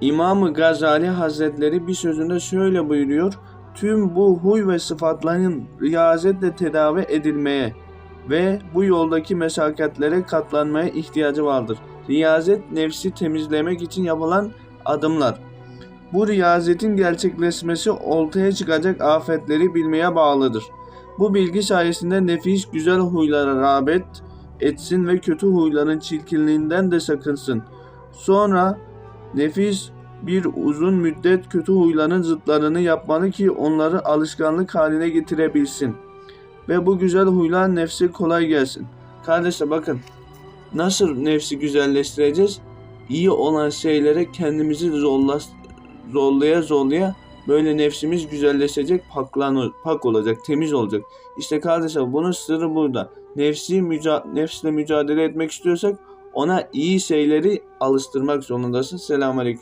İmam Gazali Hazretleri bir sözünde şöyle buyuruyor. Tüm bu huy ve sıfatların riyazetle tedavi edilmeye ve bu yoldaki meşakkatlere katlanmaya ihtiyacı vardır. Riyazet nefsi temizlemek için yapılan adımlar. Bu riyazetin gerçekleşmesi ortaya çıkacak afetleri bilmeye bağlıdır. Bu bilgi sayesinde nefis güzel huylara rağbet etsin ve kötü huyların çirkinliğinden de sakınsın. Sonra nefis bir uzun müddet kötü huyların zıtlarını yapmalı ki onları alışkanlık haline getirebilsin. Ve bu güzel huylar nefse kolay gelsin. Kardeşler bakın nasıl nefsi güzelleştireceğiz? İyi olan şeylere kendimizi zorla, zorlaya zorlaya böyle nefsimiz güzelleşecek, paklan, pak olacak, temiz olacak. İşte kardeşler bunun sırrı burada. Nefsi müca nefsle mücadele etmek istiyorsak ona iyi şeyleri alıştırmak zorundasın. Selamünaleyküm.